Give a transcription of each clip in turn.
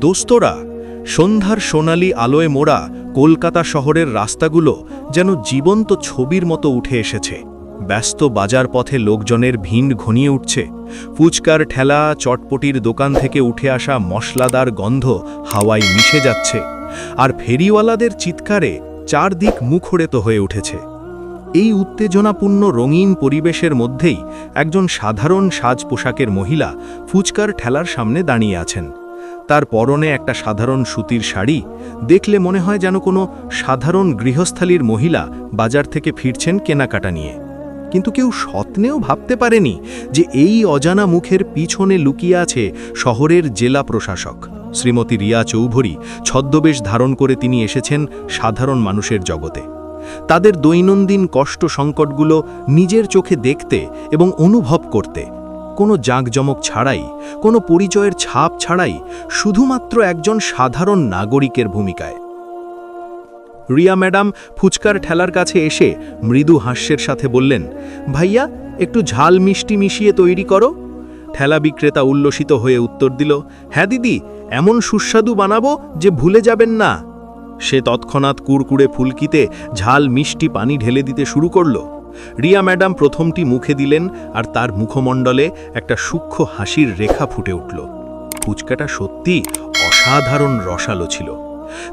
দোস্তরা, সন্ধ্যার সোনালি আলোয় মোড়া কলকাতা শহরের রাস্তাগুলো যেন জীবন্ত ছবির মতো উঠে এসেছে। ব্যস্ত বাজার পথে লোকজনের ভিড় ঘনিয়ে উঠছে। ফুচকার ঠেলা, চটপটির দোকান থেকে উঠে আসা মশলাদার গন্ধ হাওয়ায় মিশে যাচ্ছে। আর ফেরিওয়ালাদের চিৎকারে চারদিক মুখড়েত হয়ে উঠেছে। এই উত্তেজনাপূর্ণ রঙিন পরিবেশের মধ্যেই একজন সাধারণ সাজ পোশাকের মহিলা ফুচকার ঠেলার সামনে দাঁড়িয়ে আছেন। তার পরনে একটা সাধারণ সুতির শাড়ি, দেখলে মনে হয় যেন কোনো সাধারণ গৃহস্থালীর মহিলা বাজার থেকে ফিরছেন কেনাকাটা নিয়ে। কিন্তু কেউ স্বপ্নেও ভাবতে পারেনি যে এই অজানা মুখের পিছনে লুকিয়ে আছে শহরের জেলা প্রশাসক, শ্রীমতী রিয়া চৌধুরী, ছদ্মবেশ ধারণ করে তিনি এসেছেন সাধারণ মানুষের জগতে। তাদের দৈনন্দিন কষ্ট সংকটগুলো নিজের চোখে দেখতে এবং অনুভব করতে। কোনো জাঁকজমক ছাড়াই, কোনো পরিচয়ের ছাপ ছাড়াই শুধুমাত্র একজন সাধারণ নাগরিকের ভূমিকায়। রিয়া ম্যাডাম ফুচকার ঠেলার কাছে এসে মৃদু হাস্যের সাথে বললেন, ভাইয়া, একটু ঝাল মিষ্টি মিশিয়ে তৈরি করো। ঠেলা বিক্রেতা উল্লসিত হয়ে উত্তর দিল হ্যাঁ দিদি, এমন সুস্বাদু বানাবো যে ভুলে যাবেন না। সে তৎক্ষণাৎ কুড়কুড়ে ফুলকিতে ঝাল মিষ্টি পানি ঢেলে দিতে শুরু করল। রিয়া ম্যাডাম প্রথমটি মুখে দিলেন আর তার মুখমণ্ডলে একটা সূক্ষ্ম হাসির রেখা ফুটে উঠল। ফুচকাটা সত্যি অসাধারণ রসালো ছিল।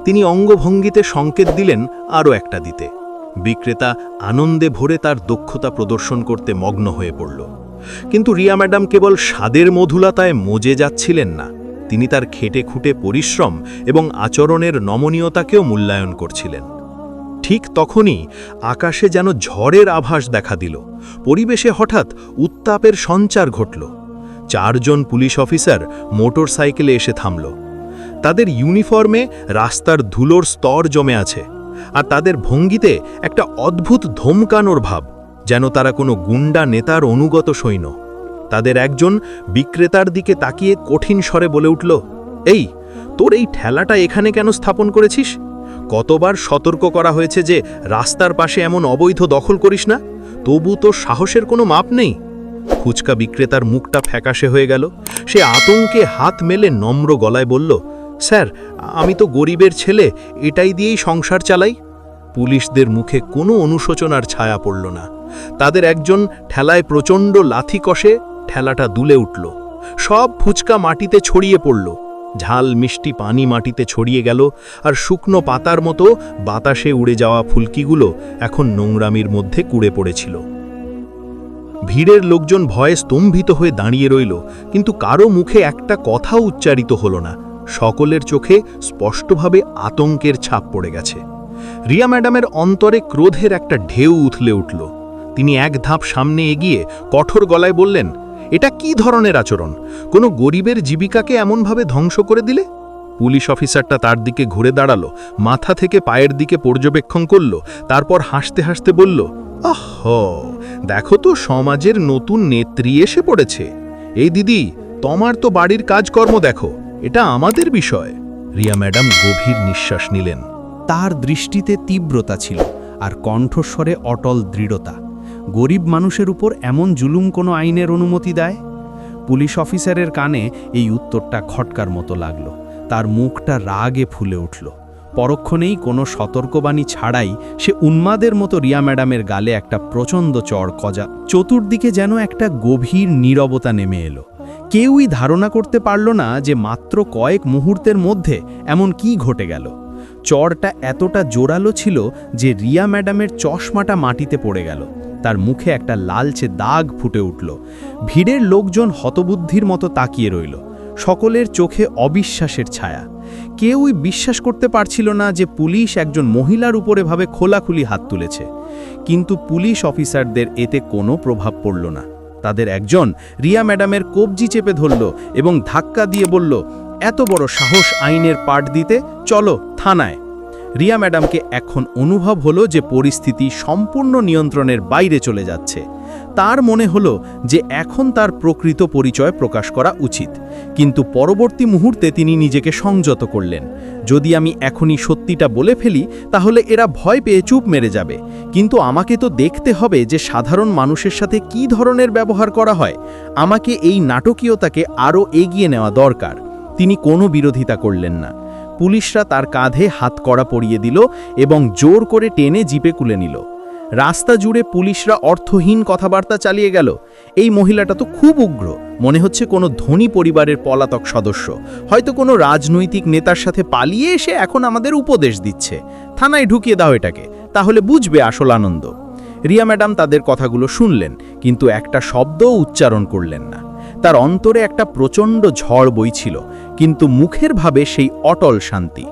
তিনি অঙ্গভঙ্গিতে সংকেত দিলেন আরও একটা দিতে। বিক্রেতা আনন্দে ভরে তার দক্ষতা প্রদর্শন করতে মগ্ন হয়ে পড়ল। কিন্তু রিয়া ম্যাডাম কেবল স্বাদের মধুলতায় মজে যাচ্ছিলেন না। তিনি তার খেটে খুঁটে পরিশ্রম এবং আচরণের নমনীয়তাকেও মূল্যায়ন করছিলেন। ঠিক তখনই আকাশে যেন ঝড়ের আভাস দেখা দিল। পরিবেশে হঠাৎ উত্তাপের সঞ্চার ঘটল। চারজন পুলিশ অফিসার মোটর সাইকেলে এসে থামল। তাদের ইউনিফর্মে রাস্তার ধুলোর স্তর জমে আছে আর তাদের ভঙ্গিতে একটা অদ্ভুত ধমকানোর ভাব, যেন তারা কোনো গুন্ডা নেতার অনুগত সৈন্য। তাদের একজন বিক্রেতার দিকে তাকিয়ে কঠিন স্বরে বলে উঠল, এই, তোর এই ঠেলাটা এখানে কেন স্থাপন করেছিস? কতবার সতর্ক করা হয়েছে যে রাস্তার পাশে এমন অবৈধ দখল করিস না, তবু তো সাহসের কোনো মাপ নেই। ফুচকা বিক্রেতার মুখটা ফ্যাকাশে হয়ে গেল। সে আতঙ্কে হাত মেলে নম্র গলায় বলল, স্যার, আমি তো গরিবের ছেলে, এটাই দিয়েই সংসার চালাই। পুলিশদের মুখে কোনো অনুশোচনার ছায়া পড়ল না। তাদের একজন ঠেলায় প্রচণ্ড লাথি কষে ঠেলাটা দুলে উঠল। সব ফুচকা মাটিতে ছড়িয়ে পড়ল। ঝাল মিষ্টি পানি মাটিতে ছড়িয়ে গেল আর শুকনো পাতার মতো বাতাসে উড়ে যাওয়া ফুলকিগুলো এখন নোংরামির মধ্যে কুড়ে পড়েছিল। ভিড়ের লোকজন ভয়ে স্তম্ভিত হয়ে দাঁড়িয়ে রইল, কিন্তু কারও মুখে একটা কথাও উচ্চারিত হলো না। সকলের চোখে স্পষ্টভাবে আতঙ্কের ছাপ পড়ে গেছে। রিয়া ম্যাডামের অন্তরে ক্রোধের একটা ঢেউ উথলে উঠল। তিনি এক ধাপ সামনে এগিয়ে কঠোর গলায় বললেন এটা কি ধরনের আচরণ? কোনো গরিবের জীবিকাকে এমনভাবে ধ্বংস করে দিলে? পুলিশ অফিসারটা তার দিকে ঘুরে দাঁড়াল, মাথা থেকে পায়ের দিকে পর্যবেক্ষণ করল, তারপর হাসতে হাসতে বলল, আহ, দেখো তো সমাজের নতুন নেত্রী এসে পড়েছে। এই দিদি, তোমার তো বাড়ির কাজকর্ম দেখো, এটা আমাদের বিষয়। রিয়া ম্যাডাম গভীর নিঃশ্বাস নিলেন। তার দৃষ্টিতে তীব্রতা ছিল আর কণ্ঠস্বরে অটল দৃঢ়তা। গরিব মানুষের উপর এমন জুলুম কোনো আইনের অনুমতি দেয়? পুলিশ অফিসারের কানে এই উত্তরটা খটকার মতো লাগল। তার মুখটা রাগে ফুলে উঠল। পরক্ষণেই কোনো সতর্কবাণী ছাড়াই সে উন্মাদের মতো রিয়া ম্যাডামের গালে একটা প্রচণ্ড চড় কজা, চতুর্দিকে যেন একটা গভীর নীরবতা নেমে এলো। কেউই ধারণা করতে পারল না যে মাত্র কয়েক মুহূর্তের মধ্যে এমন কি ঘটে গেল। চরটা এতটা জোরালো ছিল যে রিয়া ম্যাডামের চশমাটা মাটিতে পড়ে গেল। তার মুখে একটা লালচে দাগ ফুটে উঠল। ভিড়ের লোকজন হতবুদ্ধির মতো তাকিয়ে রইল। সকলের চোখে অবিশ্বাসের ছায়া। কেউই বিশ্বাস করতে পারছিল না যে পুলিশ একজন মহিলার উপরে ভাবে খোলাখুলি হাত তুলেছে। কিন্তু পুলিশ অফিসারদের এতে কোনো প্রভাব পড়ল না। তাদের একজন রিয়া ম্যাডামের কবজি চেপে ধরল এবং ধাক্কা দিয়ে বলল, এত বড় সাহস আইনের পাঠ দিতে, চলো থানায়। রিয়া ম্যাডামকে এখন অনুভব হলো যে পরিস্থিতি সম্পূর্ণ নিয়ন্ত্রণের বাইরে চলে যাচ্ছে। তার মনে হলো যে এখন তার প্রকৃত পরিচয় প্রকাশ করা উচিত। কিন্তু পরবর্তী মুহূর্তে তিনি নিজেকে সংযত করলেন। যদি আমি এখনই সত্যিটা বলে ফেলি, তাহলে এরা ভয় পেয়ে চুপ মেরে যাবে। কিন্তু আমাকে তো দেখতে হবে যে সাধারণ মানুষের সাথে কি ধরনের ব্যবহার করা হয়। আমাকে এই নাটকীয়তাকে আরও এগিয়ে নেওয়া দরকার। তিনি কোনো বিরোধিতা করলেন না। পুলিশরা তার কাঁধে হাত কড়া পরিয়ে দিল এবং জোর করে টেনে জিপে কুলে নিল। রাস্তা জুড়ে পুলিশরা অর্থহীন কথাবার্তা চালিয়ে গেল। এই মহিলাটা তো খুব উগ্র। মনে হচ্ছে কোনো ধনী পরিবারের পলাতক সদস্য। হয়তো কোনো রাজনৈতিক নেতার সাথে পালিয়ে এসে এখন আমাদের উপদেশ দিচ্ছে। থানায় ঢুকিয়ে দাও এটাকে, তাহলে বুঝবে আসল আনন্দ। রিয়া ম্যাডাম তাদের কথাগুলো শুনলেন, কিন্তু একটা শব্দও উচ্চারণ করলেন না। তার অন্তরে একটা প্রচণ্ড ঝড় বইছিল। কিন্তু মুখের ভাবে সেই অটল শান্তি।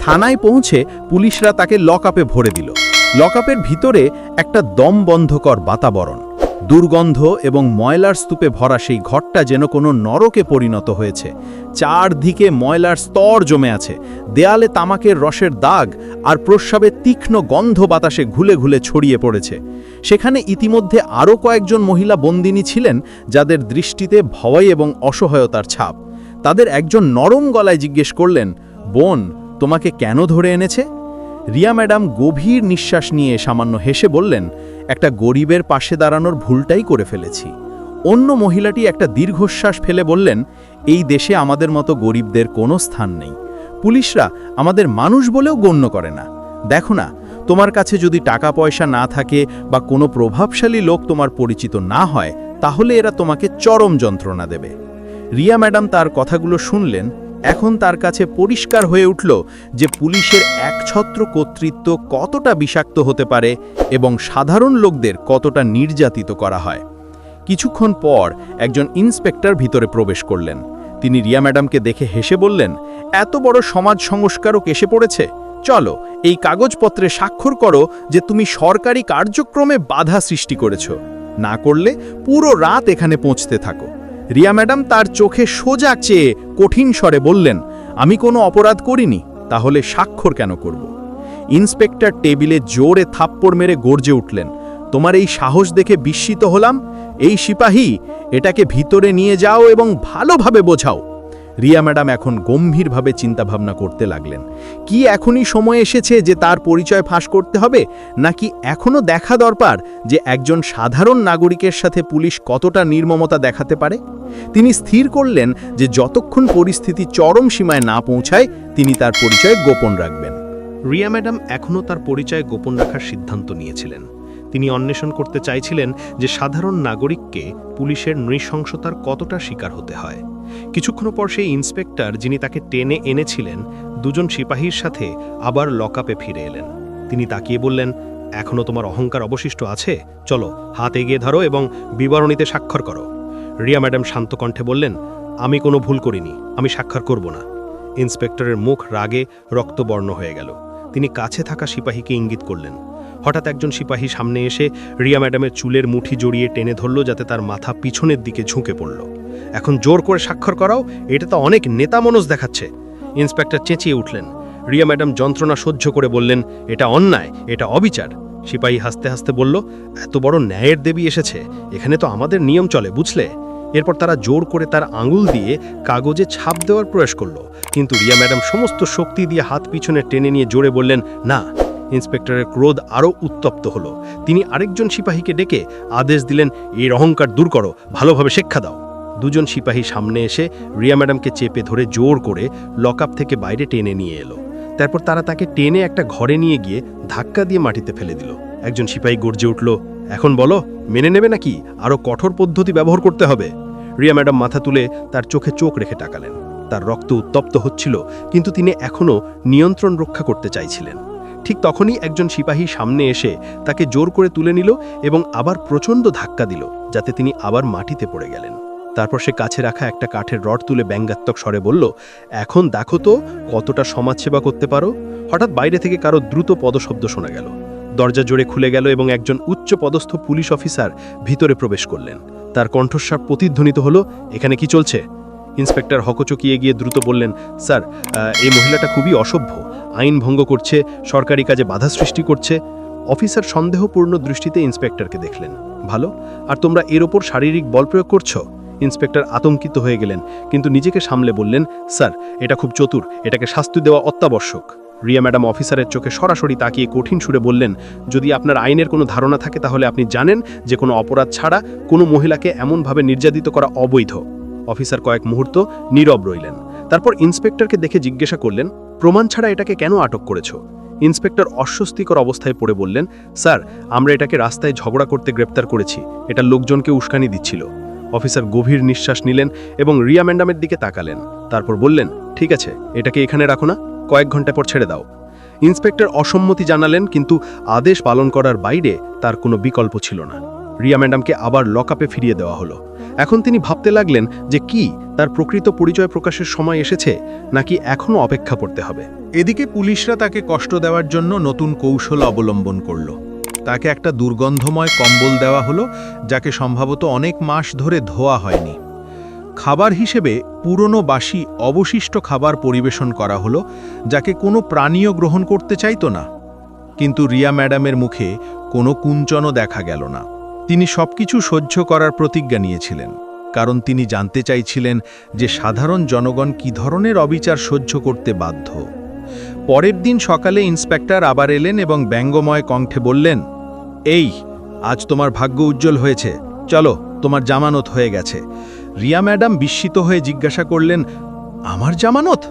থানায় পৌঁছে পুলিশরা তাকে লকআপে ভরে দিল। লকআপের ভিতরে একটা দম বন্ধকর বাতাবরণ। দুর্গন্ধ এবং ময়লার স্তূপে ভরা সেই ঘরটা যেন কোনো নরকে পরিণত হয়েছে। চারদিকে ময়লার স্তর জমে আছে। দেয়ালে তামাকের রসের দাগ আর প্রস্রাবে তীক্ষ্ণ গন্ধ বাতাসে ঘুলে ঘুলে ছড়িয়ে পড়েছে। সেখানে ইতিমধ্যে আরও কয়েকজন মহিলা বন্দিনী ছিলেন, যাদের দৃষ্টিতে ভয় এবং অসহায়তার ছাপ। তাদের একজন নরম গলায় জিজ্ঞেস করলেন, বোন, তোমাকে কেন ধরে এনেছে? রিয়া ম্যাডাম গভীর নিঃশ্বাস নিয়ে সামান্য হেসে বললেন, একটা গরিবের পাশে দাঁড়ানোর ভুলটাই করে ফেলেছি। অন্য মহিলাটি একটা দীর্ঘশ্বাস ফেলে বললেন, এই দেশে আমাদের মতো গরিবদের কোনো স্থান নেই। পুলিশরা আমাদের মানুষ বলেও গণ্য করে না। দেখো না, তোমার কাছে যদি টাকা পয়সা না থাকে বা কোনো প্রভাবশালী লোক তোমার পরিচিত না হয়, তাহলে এরা তোমাকে চরম যন্ত্রণা দেবে। রিয়া ম্যাডাম তার কথাগুলো শুনলেন, এখন তার কাছে পরিষ্কার হয়ে উঠল যে পুলিশের একছত্র কর্তৃত্ব কতটা বিষাক্ত হতে পারে এবং সাধারণ লোকদের কতটা নির্যাতিত করা হয়। কিছুক্ষণ পর একজন ইন্সপেক্টর ভিতরে প্রবেশ করলেন। তিনি রিয়া ম্যাডামকে দেখে হেসে বললেন, এত বড় সমাজ সংস্কারক এসে পড়েছে? চলো, এই কাগজপত্রে স্বাক্ষর করো যে তুমি সরকারি কার্যক্রমে বাধা সৃষ্টি করেছ। না করলে পুরো রাত এখানে পৌঁছতে থাকো। রিয়া ম্যাডাম তার চোখে সোজা চেয়ে কঠিন স্বরে বললেন, আমি কোনো অপরাধ করিনি, তাহলে স্বাক্ষর কেন করব? ইন্সপেক্টর টেবিলে জোরে থাপ্পড় মেরে গর্জে উঠলেন, তোমার এই সাহস দেখে বিস্মিত হলাম। এই সিপাহী, এটাকে ভিতরে নিয়ে যাও এবং ভালোভাবে বোঝাও। রিয়া ম্যাডাম এখন গম্ভীরভাবে চিন্তাভাবনা করতে লাগলেন। কি এখনই সময় এসেছে যে তার পরিচয় ফাঁস করতে হবে? নাকি এখনও দেখা দরকার যে একজন সাধারণ নাগরিকের সাথে পুলিশ কতটা নির্মমতা দেখাতে পারে? তিনি স্থির করলেন যে যতক্ষণ পরিস্থিতি চরম সীমায় না পৌঁছায়, তিনি তার পরিচয় গোপন রাখবেন। রিয়া ম্যাডাম এখনও তার পরিচয় গোপন রাখার সিদ্ধান্ত নিয়েছিলেন। তিনি অন্বেষণ করতে চাইছিলেন যে সাধারণ নাগরিককে পুলিশের নৃশংসতার কতটা শিকার হতে হয়। কিছুক্ষণ পর সেই ইন্সপেক্টর যিনি তাকে টেনে এনেছিলেন, দুজন সিপাহীর সাথে আবার লকআপে ফিরে এলেন। তিনি তাকিয়ে বললেন এখনও তোমার অহংকার অবশিষ্ট আছে? চলো, হাত এগিয়ে ধরো এবং বিবরণীতে স্বাক্ষর করো। রিয়া ম্যাডাম শান্ত কণ্ঠে বললেন, আমি কোনো ভুল করিনি, আমি স্বাক্ষর করব না। ইন্সপেক্টরের মুখ রাগে রক্তবর্ণ হয়ে গেল। তিনি কাছে থাকা সিপাহীকে ইঙ্গিত করলেন। হঠাৎ একজন সিপাহী সামনে এসে রিয়া ম্যাডামের চুলের মুঠি জড়িয়ে টেনে ধরল, যাতে তার মাথা পিছনের দিকে ঝুঁকে পড়ল। এখন জোর করে স্বাক্ষর করাও, এটা তো অনেক নেতা মনস দেখাচ্ছে। ইন্সপেক্টর চেঁচিয়ে উঠলেন। রিয়া ম্যাডাম যন্ত্রণা সহ্য করে বললেন, এটা অন্যায়, এটা অবিচার। সিপাহী হাসতে হাসতে বলল, এত বড় ন্যায়ের দেবী এসেছে, এখানে তো আমাদের নিয়ম চলে, বুঝলে? এরপর তারা জোর করে তার আঙুল দিয়ে কাগজে ছাপ দেওয়ার প্রয়াস করল। কিন্তু রিয়া ম্যাডাম সমস্ত শক্তি দিয়ে হাত পিছনে টেনে নিয়ে জোরে বললেন, না। ইন্সপেক্টরের ক্রোধ আরও উত্তপ্ত হলো। তিনি আরেকজন সিপাহীকে ডেকে আদেশ দিলেন এর অহংকার দূর করো, ভালোভাবে শিক্ষা দাও। দুজন সিপাহী সামনে এসে রিয়া ম্যাডামকে চেপে ধরে জোর করে লকআপ থেকে বাইরে টেনে নিয়ে এলো। তারপর তারা তাকে টেনে একটা ঘরে নিয়ে গিয়ে ধাক্কা দিয়ে মাটিতে ফেলে দিল। একজন সিপাহী গর্জে উঠল, এখন বলো, মেনে নেবে নাকি? আরও কঠোর পদ্ধতি ব্যবহার করতে হবে। রিয়া ম্যাডাম মাথা তুলে তার চোখে চোখ রেখে টাকালেন তার রক্ত উত্তপ্ত হচ্ছিল, কিন্তু তিনি এখনও নিয়ন্ত্রণ রক্ষা করতে চাইছিলেন। ঠিক তখনই একজন সিপাহী সামনে এসে তাকে জোর করে তুলে নিল এবং আবার প্রচণ্ড ধাক্কা দিল, যাতে তিনি আবার মাটিতে পড়ে গেলেন। তারপর সে কাছে রাখা একটা কাঠের রড তুলে ব্যঙ্গাত্মক স্বরে বলল, এখন দেখো তো কতটা সমাজসেবা করতে পারো। হঠাৎ বাইরে থেকে কারও দ্রুত পদশব্দ শোনা গেল। দরজা জোরে খুলে গেল এবং একজন উচ্চ পদস্থ পুলিশ অফিসার ভিতরে প্রবেশ করলেন। তার কণ্ঠস্বর প্রতিধ্বনিত হলো, এখানে কি চলছে? ইন্সপেক্টর হকচকিয়ে গিয়ে দ্রুত বললেন, স্যার এই মহিলাটা খুবই অসভ্য। আইন ভঙ্গ করছে, সরকারি কাজে বাধা সৃষ্টি করছে। অফিসার সন্দেহপূর্ণ দৃষ্টিতে ইন্সপেক্টরকে দেখলেন, ভালো, আর তোমরা এর ওপর শারীরিক বল প্রয়োগ করছ? ইন্সপেক্টর আতঙ্কিত হয়ে গেলেন, কিন্তু নিজেকে সামলে বললেন, স্যার, এটা খুব চতুর, এটাকে শাস্তি দেওয়া অত্যাবশ্যক। রিয়া ম্যাডাম অফিসারের চোখে সরাসরি তাকিয়ে কঠিন সুরে বললেন, যদি আপনার আইনের কোনো ধারণা থাকে তাহলে আপনি জানেন যে কোনো অপরাধ ছাড়া কোনো মহিলাকে এমনভাবে নির্যাতিত করা অবৈধ। অফিসার কয়েক মুহূর্ত নীরব রইলেন, তারপর ইন্সপেক্টরকে দেখে জিজ্ঞাসা করলেন, প্রমাণ ছাড়া এটাকে কেন আটক করেছ? ইন্সপেক্টর অস্বস্তিকর অবস্থায় পড়ে বললেন, স্যার, আমরা এটাকে রাস্তায় ঝগড়া করতে গ্রেপ্তার করেছি, এটা লোকজনকে উস্কানি দিচ্ছিল। অফিসার গভীর নিঃশ্বাস নিলেন এবং রিয়া ম্যান্ডামের দিকে তাকালেন। তারপর বললেন, ঠিক আছে, এটাকে এখানে রাখো না, কয়েক ঘণ্টা পর ছেড়ে দাও। ইন্সপেক্টর অসম্মতি জানালেন, কিন্তু আদেশ পালন করার বাইরে তার কোনো বিকল্প ছিল না। রিয়া ম্যাডামকে আবার লকআপে ফিরিয়ে দেওয়া হলো। এখন তিনি ভাবতে লাগলেন যে কি, তার প্রকৃত পরিচয় প্রকাশের সময় এসেছে, নাকি এখনও অপেক্ষা করতে হবে। এদিকে পুলিশরা তাকে কষ্ট দেওয়ার জন্য নতুন কৌশল অবলম্বন করল। তাকে একটা দুর্গন্ধময় কম্বল দেওয়া হলো, যাকে সম্ভবত অনেক মাস ধরে ধোয়া হয়নি। খাবার হিসেবে পুরনো বাসি অবশিষ্ট খাবার পরিবেশন করা হলো, যাকে কোনো প্রাণীও গ্রহণ করতে চাইতো না। কিন্তু রিয়া ম্যাডামের মুখে কোনো কুঞ্চনও দেখা গেল না। তিনি সবকিছু সহ্য করার প্রতিজ্ঞা নিয়েছিলেন, কারণ তিনি জানতে চাইছিলেন যে সাধারণ জনগণ কী ধরনের অবিচার সহ্য করতে বাধ্য। পরের দিন সকালে ইন্সপেক্টর আবার এলেন এবং ব্যঙ্গময় কণ্ঠে বললেন এই, আজ তোমার ভাগ্য উজ্জ্বল হয়েছে। চলো, তোমার জামানত হয়ে গেছে। রিয়া ম্যাডাম বিস্মিত হয়ে জিজ্ঞাসা করলেন, আমার জামানত?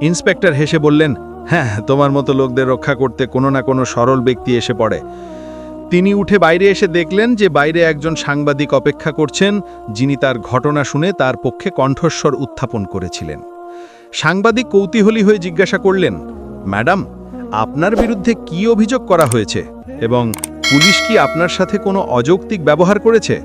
ইন্সপেক্টর হেসে বললেন হ্যাঁ তোমার মতো লোকদের রক্ষা করতে কোনো না কোনো সরল ব্যক্তি এসে পড়ে। তিনি উঠে বাইরে এসে দেখলেন যে বাইরে একজন সাংবাদিক অপেক্ষা করছেন, যিনি তার ঘটনা শুনে তার পক্ষে কণ্ঠস্বর উত্থাপন করেছিলেন। সাংবাদিক কৌতূহলী হয়ে জিজ্ঞাসা করলেন, ম্যাডাম, আপনার বিরুদ্ধে কি অভিযোগ করা হয়েছে? এবং পুলিশ কি আপনার সাথে কোনো অযৌক্তিক ব্যবহার করেছে?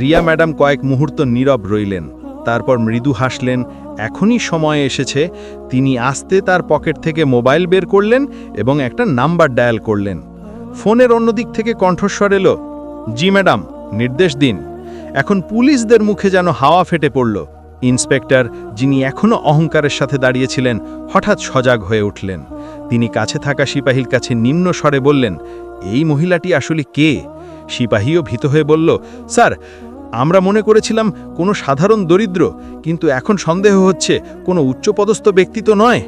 রিয়া ম্যাডাম কয়েক মুহূর্ত নীরব রইলেন, তারপর মৃদু হাসলেন, এখনই সময় এসেছে। তিনি আস্তে তার পকেট থেকে মোবাইল বের করলেন এবং একটা নাম্বার ডায়াল করলেন। ফোনের অন্যদিক থেকে কণ্ঠস্বর এলো, জি ম্যাডাম, নির্দেশ দিন। এখন পুলিশদের মুখে যেন হাওয়া ফেটে পড়ল। ইন্সপেক্টর, যিনি এখনও অহংকারের সাথে দাঁড়িয়েছিলেন, হঠাৎ সজাগ হয়ে উঠলেন। তিনি কাছে থাকা সিপাহীর কাছে নিম্ন স্বরে বললেন, এই মহিলাটি আসলে কে? সিপাহীও ভীত হয়ে বলল, স্যার, আমরা মনে করেছিলাম কোনো সাধারণ দরিদ্র, কিন্তু এখন সন্দেহ হচ্ছে কোনো উচ্চপদস্থ ব্যক্তি তো নয়।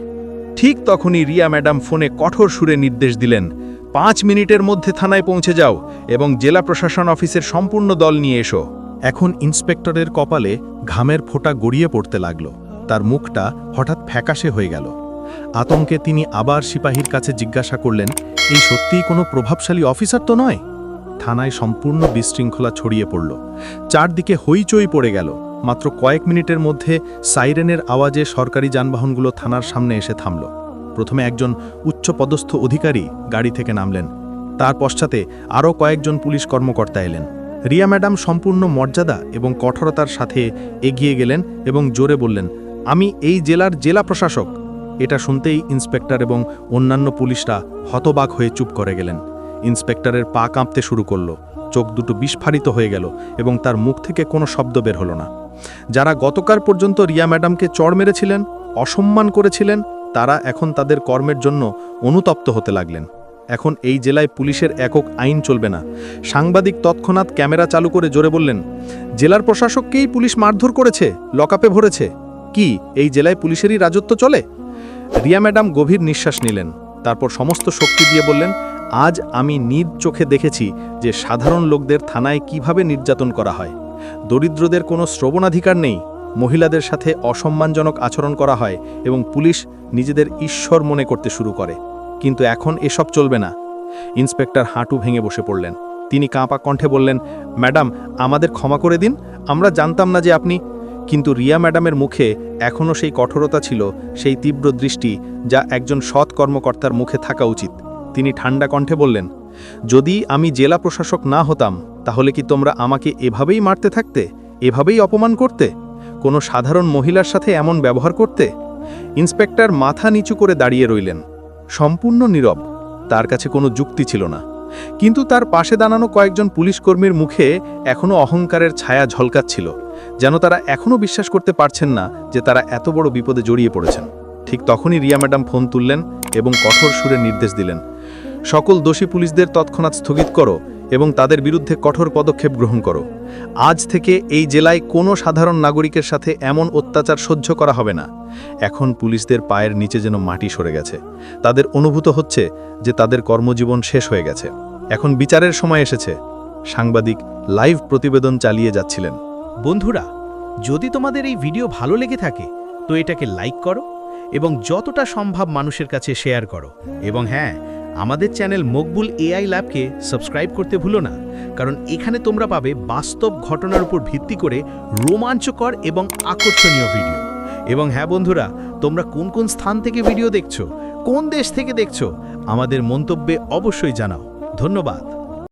ঠিক তখনই রিয়া ম্যাডাম ফোনে কঠোর সুরে নির্দেশ দিলেন, পাঁচ মিনিটের মধ্যে থানায় পৌঁছে যাও এবং জেলা প্রশাসন অফিসের সম্পূর্ণ দল নিয়ে এসো। এখন ইন্সপেক্টরের কপালে ঘামের ফোঁটা গড়িয়ে পড়তে লাগল। তার মুখটা হঠাৎ ফ্যাকাশে হয়ে গেল। আতঙ্কে তিনি আবার সিপাহীর কাছে জিজ্ঞাসা করলেন, এই সত্যিই কোনো প্রভাবশালী অফিসার তো নয়? থানায় সম্পূর্ণ বিশৃঙ্খলা ছড়িয়ে পড়ল। চারদিকে হইচই পড়ে গেল। মাত্র কয়েক মিনিটের মধ্যে সাইরেনের আওয়াজে সরকারি যানবাহনগুলো থানার সামনে এসে থামল। প্রথমে একজন উচ্চপদস্থ অধিকারী গাড়ি থেকে নামলেন। তার পশ্চাতে আরও কয়েকজন পুলিশ কর্মকর্তা এলেন। রিয়া ম্যাডাম সম্পূর্ণ মর্যাদা এবং কঠোরতার সাথে এগিয়ে গেলেন এবং জোরে বললেন, আমি এই জেলার জেলা প্রশাসক। এটা শুনতেই ইন্সপেক্টর এবং অন্যান্য পুলিশরা হতবাক হয়ে চুপ করে গেলেন। ইন্সপেক্টরের পা কাঁপতে শুরু করল, চোখ দুটো বিস্ফারিত হয়ে গেল এবং তার মুখ থেকে কোনো শব্দ বের হলো না। যারা গতকাল পর্যন্ত রিয়া ম্যাডামকে চড় মেরেছিলেন, অসম্মান করেছিলেন, তারা এখন তাদের কর্মের জন্য অনুতপ্ত হতে লাগলেন। এখন এই জেলায় পুলিশের একক আইন চলবে না। সাংবাদিক তৎক্ষণাৎ ক্যামেরা চালু করে জোরে বললেন, জেলার প্রশাসককেই পুলিশ মারধর করেছে, লকআপে ভরেছে। কি, এই জেলায় পুলিশেরই রাজত্ব চলে? রিয়া ম্যাডাম গভীর নিঃশ্বাস নিলেন, তারপর সমস্ত শক্তি দিয়ে বললেন, আজ আমি নিজ চোখে দেখেছি যে সাধারণ লোকদের থানায় কীভাবে নির্যাতন করা হয়। দরিদ্রদের কোনো শ্রবণাধিকার নেই, মহিলাদের সাথে অসম্মানজনক আচরণ করা হয় এবং পুলিশ নিজেদের ঈশ্বর মনে করতে শুরু করে। কিন্তু এখন এসব চলবে না। ইন্সপেক্টর হাঁটু ভেঙে বসে পড়লেন। তিনি কাঁপা কণ্ঠে বললেন, ম্যাডাম, আমাদের ক্ষমা করে দিন, আমরা জানতাম না যে আপনি কিন্তু রিয়া ম্যাডামের মুখে এখনও সেই কঠোরতা ছিল, সেই তীব্র দৃষ্টি যা একজন সৎ কর্মকর্তার মুখে থাকা উচিত। তিনি ঠান্ডা কণ্ঠে বললেন, যদি আমি জেলা প্রশাসক না হতাম, তাহলে কি তোমরা আমাকে এভাবেই মারতে থাকতে? এভাবেই অপমান করতে? কোনো সাধারণ মহিলার সাথে এমন ব্যবহার করতে? ইন্সপেক্টর মাথা নিচু করে দাঁড়িয়ে রইলেন। সম্পূর্ণ নীরব, তার কাছে কোনো যুক্তি ছিল না। কিন্তু তার পাশে দাঁড়ানো কয়েকজন পুলিশ কর্মীর মুখে এখনও অহংকারের ছায়া ঝলকাচ্ছিল, যেন তারা এখনও বিশ্বাস করতে পারছেন না যে তারা এত বড় বিপদে জড়িয়ে পড়েছেন। ঠিক তখনই রিয়া ম্যাডাম ফোন তুললেন এবং কঠোর সুরে নির্দেশ দিলেন, সকল দোষী পুলিশদের তৎক্ষণাৎ স্থগিত করো এবং তাদের বিরুদ্ধে কঠোর পদক্ষেপ গ্রহণ করো। আজ থেকে এই জেলায় কোনো সাধারণ নাগরিকের সাথে এমন অত্যাচার সহ্য করা হবে না। এখন পুলিশদের পায়ের নিচে যেন মাটি সরে গেছে। তাদের অনুভূত হচ্ছে যে তাদের কর্মজীবন শেষ হয়ে গেছে। এখন বিচারের সময় এসেছে। সাংবাদিক লাইভ প্রতিবেদন চালিয়ে যাচ্ছিলেন। বন্ধুরা, যদি তোমাদের এই ভিডিও ভালো লেগে থাকে, তো এটাকে লাইক করো এবং যতটা সম্ভব মানুষের কাছে শেয়ার করো। এবং হ্যাঁ আমাদের চ্যানেল মকবুল এআই ল্যাবকে সাবস্ক্রাইব করতে ভুলো না, কারণ এখানে তোমরা পাবে বাস্তব ঘটনার উপর ভিত্তি করে রোমাঞ্চকর এবং আকর্ষণীয় ভিডিও। এবং হ্যাঁ বন্ধুরা, তোমরা কোন কোন স্থান থেকে ভিডিও দেখছ, কোন দেশ থেকে দেখছ, আমাদের মন্তব্যে অবশ্যই জানাও। ধন্যবাদ।